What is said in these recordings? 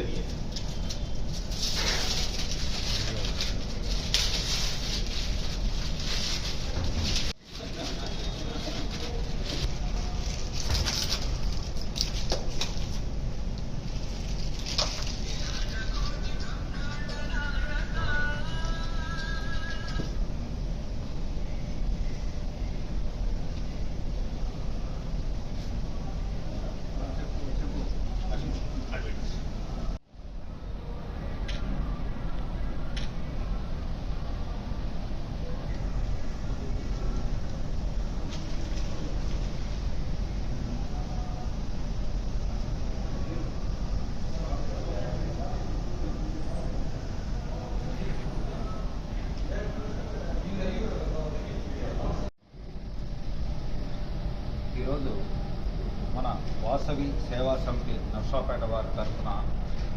de 10. మన వాసవి సేవా సమితి నర్సాపేట వారి తరఫున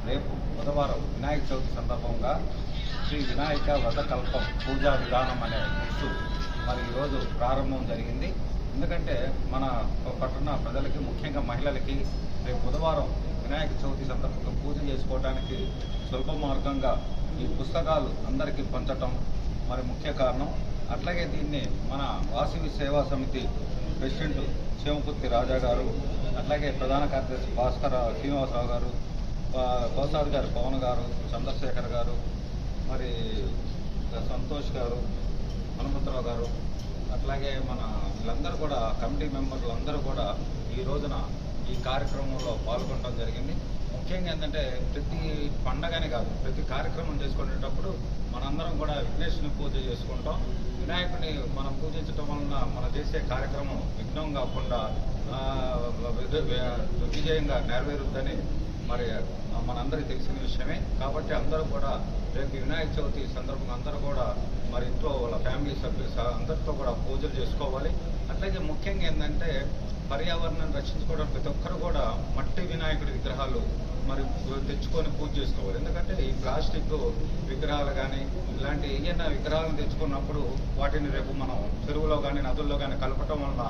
రేపు బుధవారం వినాయక చవితి సందర్భంగా శ్రీ వినాయక వ్రతకల్పం పూజా విధానం అనే బుక్స్ మరి ఈరోజు ప్రారంభం జరిగింది. ఎందుకంటే మన పట్టణ ప్రజలకి ముఖ్యంగా మహిళలకి రేపు బుధవారం వినాయక చవితి సందర్భంగా పూజ చేసుకోవడానికి సులభ మార్గంగా ఈ పుస్తకాలు అందరికీ పంచటం మరి ముఖ్య కారణం. అట్లాగే దీన్ని మన వాసవి సేవా సమితి ప్రెసిడెంట్ శివకుర్తి రాజా గారు అట్లాగే ప్రధాన కార్యదర్శి భాస్కర్ శ్రీనివాసరావు గారు ప- గారు పవన్ గారు చంద్రశేఖర్ గారు మరి సంతోష్ గారు హనుమంతరావు గారు అట్లాగే మన వీళ్ళందరూ కూడా కమిటీ మెంబర్లు అందరూ కూడా ఈ రోజున ఈ కార్యక్రమంలో పాల్గొనడం జరిగింది. ముఖ్యంగా ఏంటంటే ప్రతి పండగని కాదు ప్రతి కార్యక్రమం చేసుకునేటప్పుడు మనందరం కూడా విఘ్నేశ్వరుని పూజ చేసుకుంటాం. వినాయకుడిని మనం పూజించడం వలన మనం చేసే కార్యక్రమం విఘ్నం కాకుండా విజయంగా నెరవేరుద్దని మరి మనందరికీ తెలిసిన విషయమే. కాబట్టి అందరూ కూడా రేపు వినాయక చవితి సందర్భంగా అందరూ కూడా మరి ఇంట్లో వాళ్ళ ఫ్యామిలీ సభ్యులు అందరితో కూడా పూజలు చేసుకోవాలి. అట్లాగే ముఖ్యంగా ఏంటంటే పర్యావరణాన్ని రక్షించుకోవడం ప్రతి ఒక్కరు కూడా మట్టి వినాయకుడి విగ్రహాలు మరి తెచ్చుకొని పూజ చేసుకోవాలి. ఎందుకంటే ఈ ప్లాస్టిక్ విగ్రహాలు కానీ ఇలాంటి ఏదైనా విగ్రహాలను తెచ్చుకున్నప్పుడు వాటిని రేపు మనం చెరువులో కానీ నదుల్లో కానీ కలపటం వలన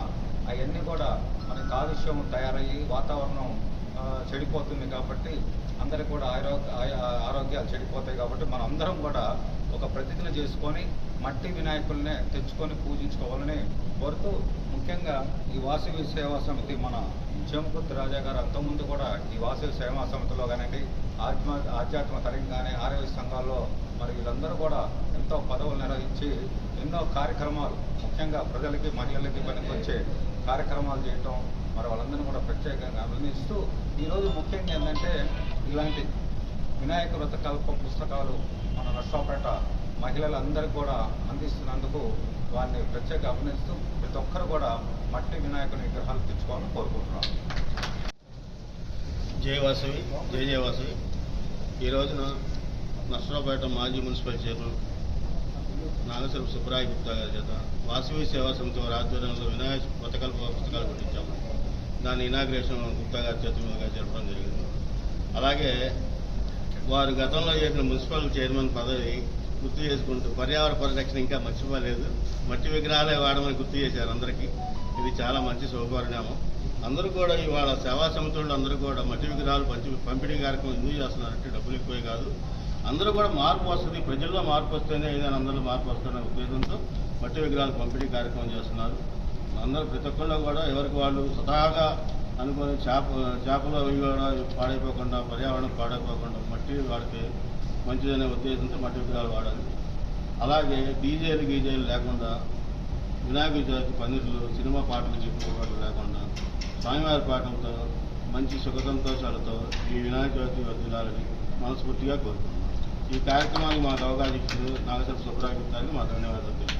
అవన్నీ కూడా మన కాలుష్యం తయారయ్యి వాతావరణం చెడిపోతుంది కాబట్టి అందరికి కూడా ఆరోగ్య ఆయా- ఆరోగ్యాలు చెడిపోతాయి కాబట్టి మనం అందరం కూడా ఒక ప్రతిజ్ఞ చేసుకొని మట్టి వినాయకుల్నే తెచ్చుకొని పూజించుకోవాలని కోరుతూ ముఖ్యంగా ఈ వాసవి సేవా సమితి మన చెంపుత్తి రాజా గారు అంతకుముందు కూడా ఈ వాసవి సేవా సమితిలో కానివ్వండి ఆత్మ ఆధ్యాత్మ తరం కానీ ఆరోగ్య సంఘాల్లో మరి వీళ్ళందరూ కూడా ఎంతో పదవులు నిర్వహించి ఎన్నో కార్యక్రమాలు ముఖ్యంగా ప్రజలకి మహిళలకి పనికొచ్చే కార్యక్రమాలు చేయటం మరి వాళ్ళందరినీ కూడా ప్రత్యేకంగా అభినందిస్తూ ఈరోజు ముఖ్యంగా ఏంటంటే ఇలాంటి వినాయక వ్రతకల్ప పుస్తకాలు మన నర్సాపేట మహిళలందరికీ కూడా అందిస్తున్నందుకు వారిని ప్రత్యేక అభినందిస్తూ ప్రతి ఒక్కరు కూడా మట్టి వినాయకుని విగ్రహాలు తెచ్చుకోవాలని కోరుకుంటున్నాను జయవాసవి జయ జయవాసవి ఈ రోజున నర్సరావుపేట మాజీ మున్సిపల్ చైర్మన్ నాగశ్వరం సుబ్బరాయ గుప్తా గారి చేత వాసవి సేవా సమితి వారి ఆధ్వర్యంలో వినాయక పథకాల పుస్తకాలు గురించి దాని ఇనాగ్రేషన్ గుప్తా గారి చేతుల మీదుగా జరపడం జరిగింది. అలాగే వారు గతంలో చేసిన మున్సిపల్ చైర్మన్ పదవి గుర్తు చేసుకుంటూ పర్యావరణ పరిరక్షణ ఇంకా మర్చిపోలేదు. మట్టి విగ్రహాలే వాడమని గుర్తు చేశారు అందరికీ. ఇది చాలా మంచి శుభపరిణామం. అందరూ కూడా ఇవాళ సేవా సమితులు అందరూ కూడా మట్టి విగ్రహాలు పంచి పంపిణీ కార్యక్రమం ఎందుకు చేస్తున్నారంటే డబ్బులు ఎక్కువే కాదు. అందరూ కూడా మార్పు వస్తుంది. ప్రజల్లో మార్పు వస్తేనే ఏదైనా అందరూ మార్పు వస్తున్న ఉద్దేశంతో మట్టి విగ్రహాలు పంపిణీ కార్యక్రమం చేస్తున్నారు. అందరూ ప్రతి ఒక్కళ్ళు కూడా ఎవరికి వాళ్ళు స్వతహాగా అనుకుని చేప చేపలు అవి కూడా పాడైపోకుండా పర్యావరణం పాడైపోకుండా మట్టి వాడితే మంచిదనే ఉద్దేశంతో మట్టి విగ్రహాలు వాడాలి. అలాగే డీజేలు గీజేలు లేకుండా వినాయక చవితి పన్నీర్లు సినిమా పాటలు చెప్పుకోవడం లేకుండా స్వామివారి పాటలతో మంచి సుఖ సంతోషాలతో ఈ వినాయక చవితి వదిలాలని మనస్ఫూర్తిగా కోరుకుంటున్నాం ఈ కార్యక్రమానికి మాకు అవగాహన ఇచ్చిన నాగేశ్వర సుబ్రాయ మా ధన్యవాదాలు